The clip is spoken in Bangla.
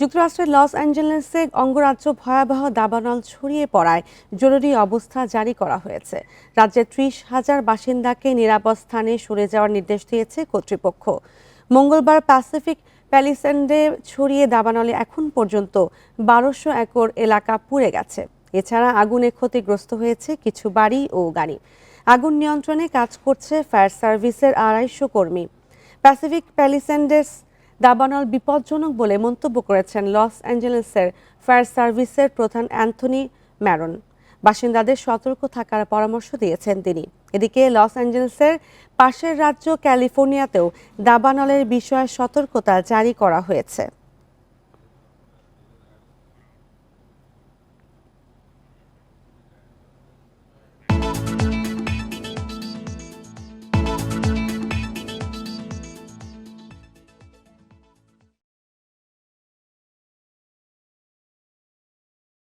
যুক্তরাষ্ট্রের লস অ্যাঞ্জেলেসে অঙ্গরাজ্য ভয়াবহ দাবানল ছড়িয়ে পড়ায় জরুরি অবস্থা জারি করা হয়েছে। রাজ্যের ত্রিশ হাজার বাসিন্দাকে নিরাপদ স্থানে সরে যাওয়ার নির্দেশ দিয়েছে কর্তৃপক্ষ। মঙ্গলবার প্যাসিফিক প্যালিসেন্ডে ছড়িয়ে দাবানলে এখন পর্যন্ত বারোশো একর এলাকা পুড়ে গেছে। এছাড়া আগুনে ক্ষতিগ্রস্ত হয়েছে কিছু বাড়ি ও গাড়ি। আগুন নিয়ন্ত্রণে কাজ করছে ফায়ার সার্ভিসের আড়াইশো কর্মী। প্যাসিফিক প্যালিসেন্ডেস দাবানল বিপজ্জনক বলে মন্তব্য করেছেন লস অ্যাঞ্জেলেসের ফায়ার সার্ভিসের প্রধান অ্যান্থনি ম্যারন। বাসিন্দাদের সতর্ক থাকার পরামর্শ দিয়েছেন তিনি। এদিকে লস অ্যাঞ্জেলেসের পাশের রাজ্য ক্যালিফোর্নিয়াতেও দাবানলের বিষয়ে সতর্কতা জারি করা হয়েছে।